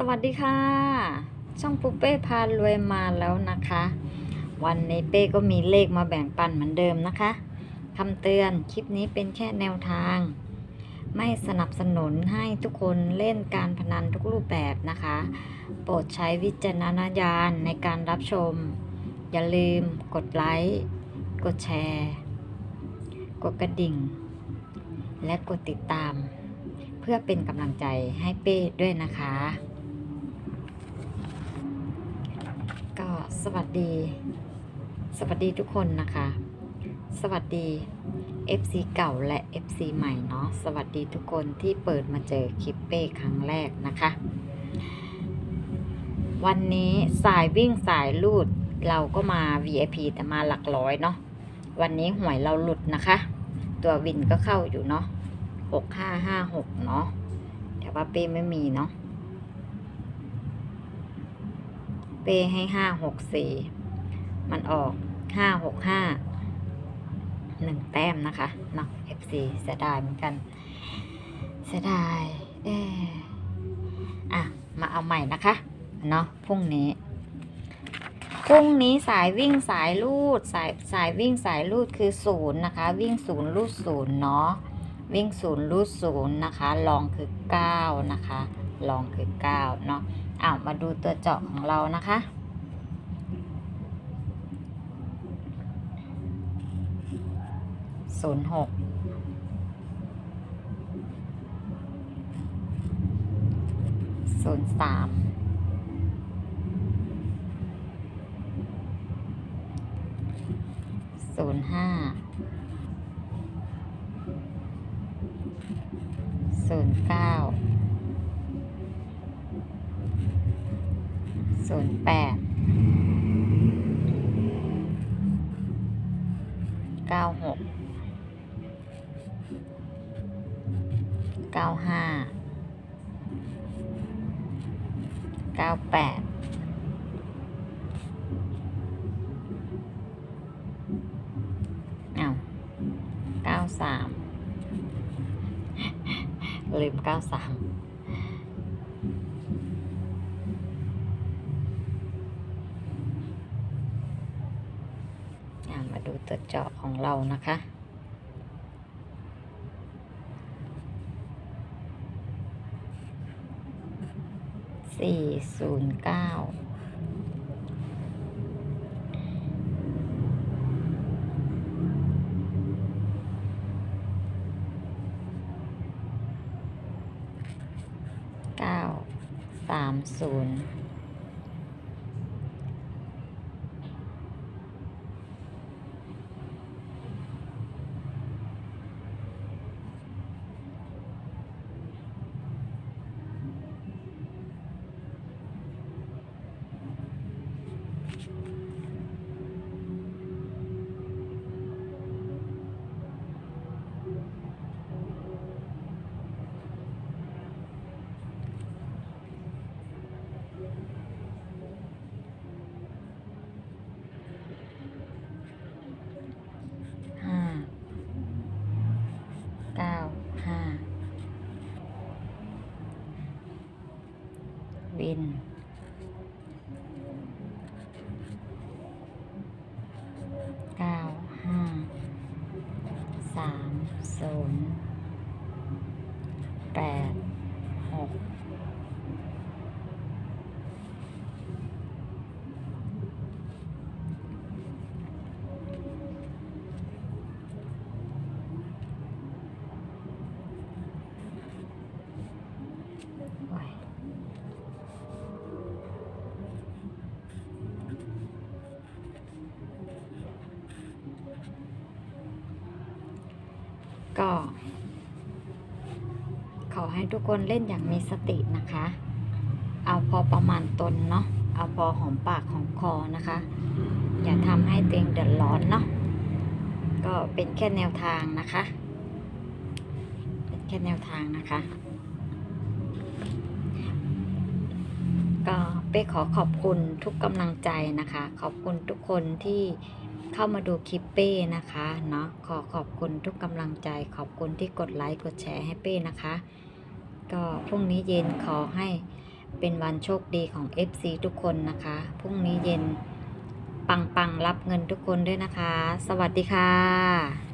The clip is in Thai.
สวัสดีค่ะ ช่องปุ๊เป้พารวยมาแล้วนะคะ วันนี้เป้ก็มีเลขมาแบ่งปันเหมือนเดิมนะคะคำเตือนคลิปนี้เป็นแค่แนวทาง ไม่สนับสนุนให้ทุกคนเล่นการพนันทุกรูปแบบนะคะ โปรดใช้วิจารณญาณในการรับชม อย่าลืมกดไลค์กดแชร์ กดกระดิ่ง และกดติดตาม เพื่อเป็นกำลังใจให้เป้ด้วยนะคะ ก็ สวัสดี สวัสดีทุกคนนะคะ สวัสดี FC เก่าและ FC ใหม่เนาะสวัสดีทุกคนที่เปิดมาเจอคลิปเป้ครั้งแรกนะคะ วันนี้สายวิ่งสายลูดเราก็มา VIP แต่มาหลักร้อยเนาะวันนี้หวยเราหลุดนะคะ ตัววินก็เข้าอยู่เนาะหกห้าห้าหกเนาะแต่ว่าเป้ไม่มีเนาะ เป้ให้ห้าหกสี่มันออกห้าหกห้าหนึ่งแต้มนะคะเนาะ FC เสียดายเหมือนกัน เสียดายเอออะ มาเอาใหม่นะคะเนาะพรุ่งนี้พรุ่งนี้สายวิ่งสายลูดสายสายวิ่งสายลูดคือศูนย์นะคะ วิ่งศูนย์ลูดศูนย์เนาะวิ่งศูนย์รูดศูนย์นะคะลองคือเก้านะคะลองคือเก้าเนาะ อ้าวมาดูตัวเจาะของเรานะคะ ศูนย์หก ศูนย์สาม ศูนย์ห้า ศูนย์เก้า ศูนย์แปดเก้าหกเก้าห้าเก้าแปดเอาเก้าสามลืมเก้าสาม มาดูตัวเจาะของเรานะคะ สี่ศูนย์เก้าเก้าสามศูนย์ ห้า เก้า ห้า บิน เก้าห้าสามศูนย์แปดหก โอ้ย ก็ ขอให้ทุกคนเล่นอย่างมีสตินะคะ เอาพอประมาณตนเนาะเอาพอหอมปากหอมคอนะคะ อย่าทำให้ตัวเองเดือดร้อนเนาะก็เป็นแค่แนวทางนะคะ เป็นแค่แนวทางนะคะ ก็เป้ขอขอบคุณทุกกำลังใจนะคะ ขอบคุณทุกคนที่ เข้ามาดูคลิปเป้นะคะเนาะขอขอบคุณทุกกำลังใจขอบคุณที่กดไลค์กดแชร์ให้เป้นะคะ ก็พรุ่งนี้เย็นขอให้เป็นวันโชคดีของ FC ทุกคนนะคะพรุ่งนี้เย็นปังปังๆรับเงินทุกคนด้วยนะคะ สวัสดีค่ะ